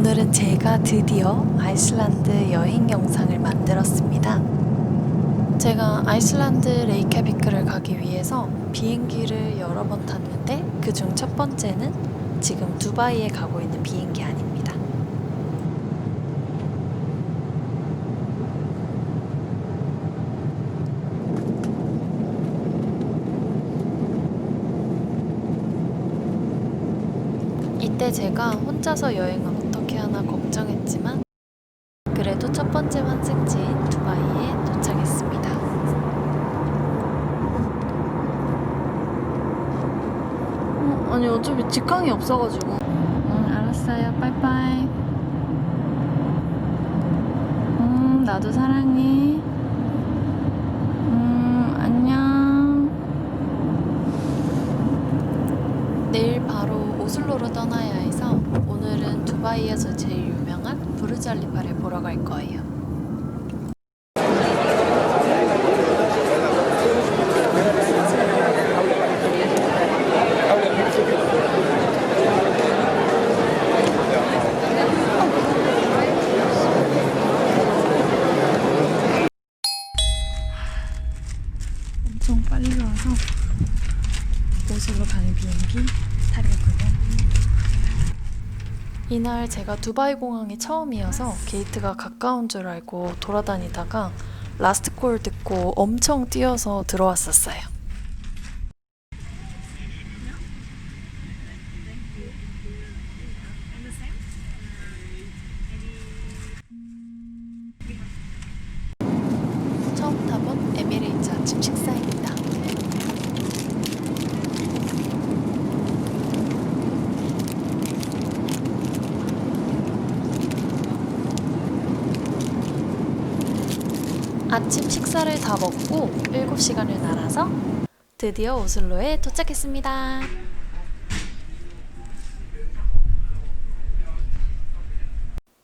오늘은 제가 드디어 아이슬란드 여행 영상을 만들었습니다. 제가 아이슬란드 레이캬비크를 가기 위해서 비행기를 여러 번 탔는데 그 중 첫 번째는 지금 두바이에 가고 있는 비행기 아닙니다. 이때 제가 혼자서 여행을 어떻게 하나 걱정했지만 그래도 첫 번째 환승지인 두바이에 도착했습니다. 어, 아니 어차피 직항이 없어가지고. 응 알았어요. 빠이빠이. 음 나도 사랑해. 음 안녕. 내일 바로 오슬로로 떠나야 해서 두바이에서 제일 유명한 부르잘리파를 보러 갈 거예요. 엄청 빨리 와서 오슬로 가는 비행기 타려고요. 이날 제가 두바이 공항이 처음이어서 게이트가 가까운 줄 알고 돌아다니다가 라스트 콜 듣고 엄청 뛰어서 들어왔었어요. 처음 타본 에미레이츠 아침 식사입니다. 아침 식사를 다 먹고 7시간을 날아서 드디어 오슬로에 도착했습니다.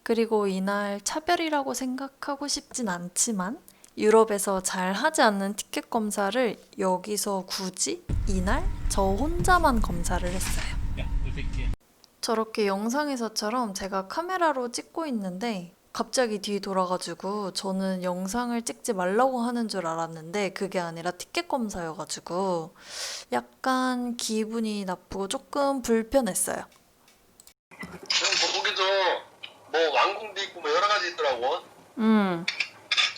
그리고 이날 차별이라고 생각하고 싶진 않지만 유럽에서 잘 하지 않는 티켓 검사를 여기서 굳이 이날 저 혼자만 검사를 했어요. 저렇게 영상에서처럼 제가 카메라로 찍고 있는데 갑자기 뒤 돌아가지고 저는 영상을 찍지 말라고 하는 줄 알았는데 그게 아니라 티켓 검사여가지고 약간 기분이 나쁘고 조금 불편했어요. 지금 뭐 거기도 뭐 왕궁도 있고 뭐 여러 가지 있더라고. 음.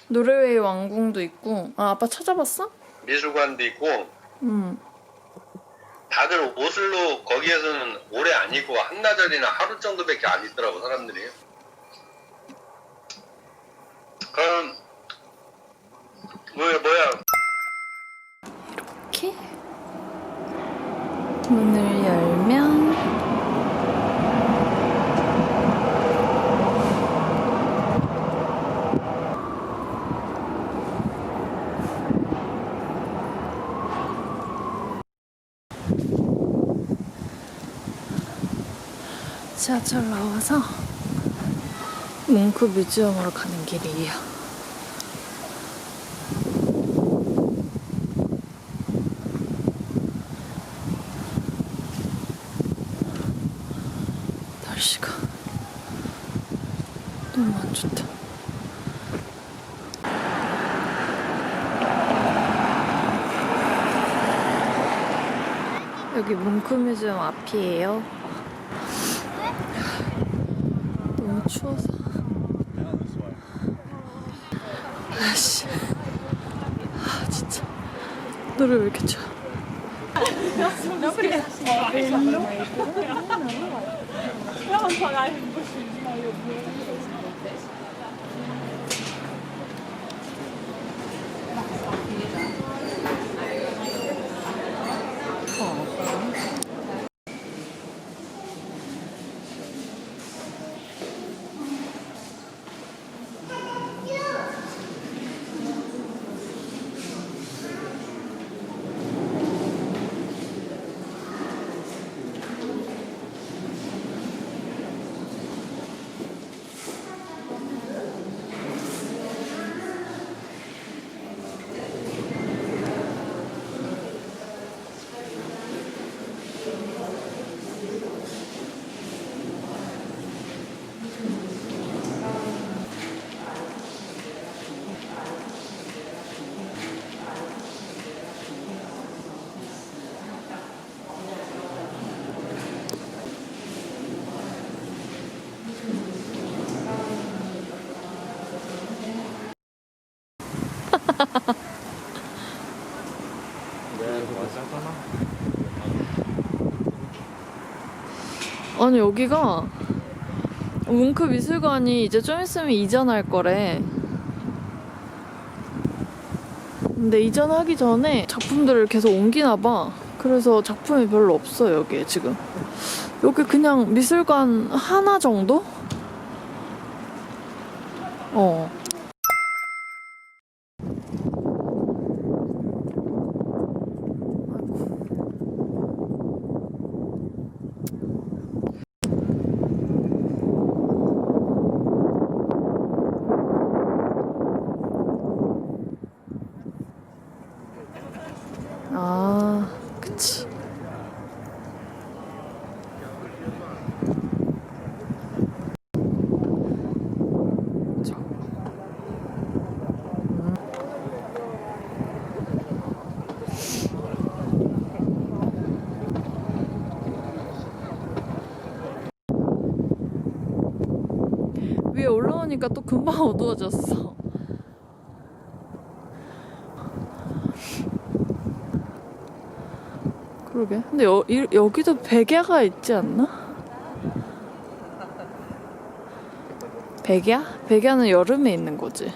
노르웨이 왕궁도 있고. 아, 아빠 찾아봤어? 미술관도 있고 음. 다들 오슬로 거기에서는 오래 아니고 한나절이나 하루 정도밖에 안 있더라고 사람들이. 그럼 뭐야 뭐야? 이렇게 문을 열면 지하철 나와서 뭉크 뮤지엄으로 가는 길이에요. 날씨가 너무 안 좋다. 여기 뭉크 뮤지엄 앞이에요. 너무 추워서. 노래 왜 이렇게 쳐? 아, 아니 여기가 뭉크 미술관이 이제 좀 있으면 이전할 거래. 근데 이전하기 전에 작품들을 계속 옮기나 봐. 그래서 작품이 별로 없어 여기에 지금. 여기 그냥 미술관 하나 정도? 어. 위에 올라오니까 또 금방 어두워졌어. 그러게. 근데 여, 이- 여기도 백야가 있지 않나? 백야? 백야는 여름에 있는 거지.